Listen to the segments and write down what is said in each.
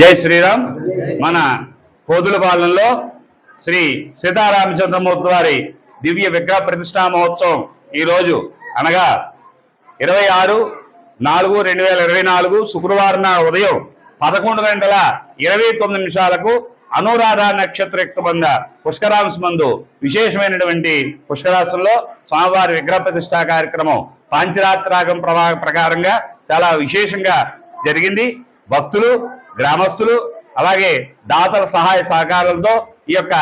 జై శ్రీరామ్. మన కోదుల పాలనలో శ్రీ సీతారామచంద్రమూర్తి వారి దివ్య విగ్రహ ప్రతిష్టా మహోత్సవం ఈరోజు అనగా ఇరవై ఆరు నాలుగు రెండు వేల ఇరవై నాలుగు శుక్రవారం ఉదయం పదకొండు గంటల ఇరవై తొమ్మిది నిమిషాలకు అనురాధ నక్షత్ర యుక్తబంధ పుష్కరాంశ మందు విశేషమైనటువంటి పుష్కరాశంలో స్వామివారి విగ్రహ ప్రతిష్టా కార్యక్రమం పాంచరాత్రాగం ప్రవా ప్రకారంగా చాలా విశేషంగా జరిగింది. భక్తులు గ్రామస్తులు అలాగే దాతల సహాయ సహకారాలతో ఈ యొక్క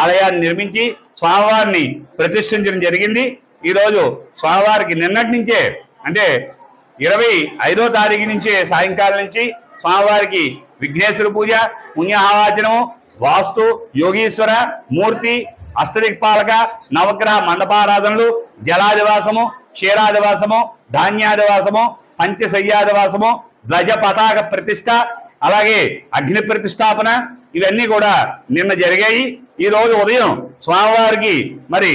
ఆలయాన్ని నిర్మించి స్వామివారిని ప్రతిష్ఠించడం జరిగింది. ఈరోజు స్వామివారికి నిన్నటి నుంచే అంటే ఇరవై ఐదో తారీఖు నుంచే సాయంకాలం నుంచి స్వామివారికి విఘ్నేశ్వర పూజ పుణ్యహావాచనము వాస్తు యోగీశ్వర మూర్తి అష్టదిక్పాలక నవగ్రహ మండపారాధనలు జలాదివాసము క్షీరాదివాసము ధాన్యాదివాసము పంచశయ్యాదివాసము ధ్వజ పతాక ప్రతిష్ట అలాగే అగ్ని ప్రతిష్టాపన ఇవన్నీ కూడా నిన్న జరిగాయి. ఈ రోజు ఉదయం స్వామివారికి మరి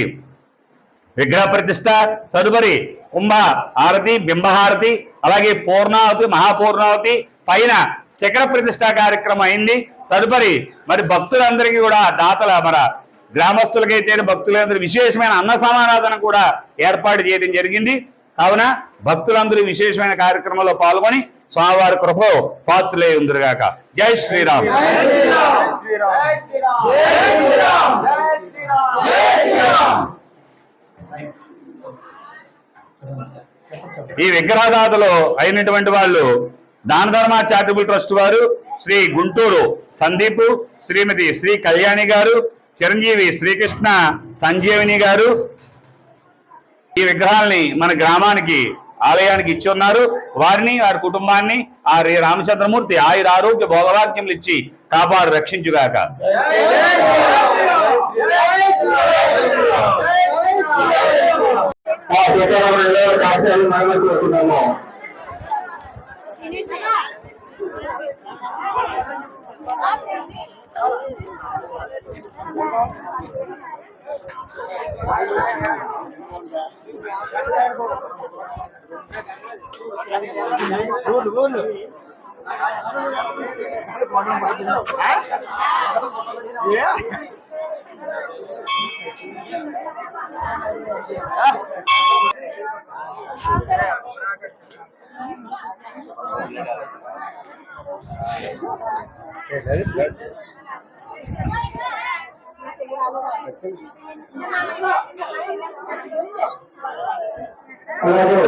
విగ్రహ ప్రతిష్ట తదుపరి కుంభ హారతి బింబహారతి అలాగే పూర్ణావతి మహాపూర్ణావతి పైన శిఖర ప్రతిష్ట కార్యక్రమం అయింది. తదుపరి మరి భక్తులందరికీ కూడా దాతల మన గ్రామస్తులకైతే భక్తులందరూ విశేషమైన అన్న సమారాధన కూడా ఏర్పాటు చేయడం జరిగింది. కావున భక్తులందరూ విశేషమైన కార్యక్రమంలో పాల్గొని స్వామివారి కృప పాత్రలే ఉందిరుగాక. జై శ్రీరామ్. ఈ విగ్రహదాతలు అయినటువంటి వాళ్ళు దాన ధర్మ చారిటబుల్ ట్రస్ట్ వారు శ్రీ గుంటూరు సందీప్ శ్రీమతి శ్రీ కళ్యాణి గారు చిరంజీవి శ్రీకృష్ణ సంజీవిని గారు. ఈ విగ్రహాల్ని మన గ్రామానికి ఆలయానికి ఇచ్చి ఉన్నారు. వారిని వారి కుటుంబాన్ని ఆ రామచంద్రమూర్తి ఆయుర ఆరోగ్య భోగవాక్యములు ఇచ్చి కాపాడు రక్షించుగాక. ఆ సీతారాములలో డాక్టర్లు మరమ్మతు వస్తున్నాము అలాగే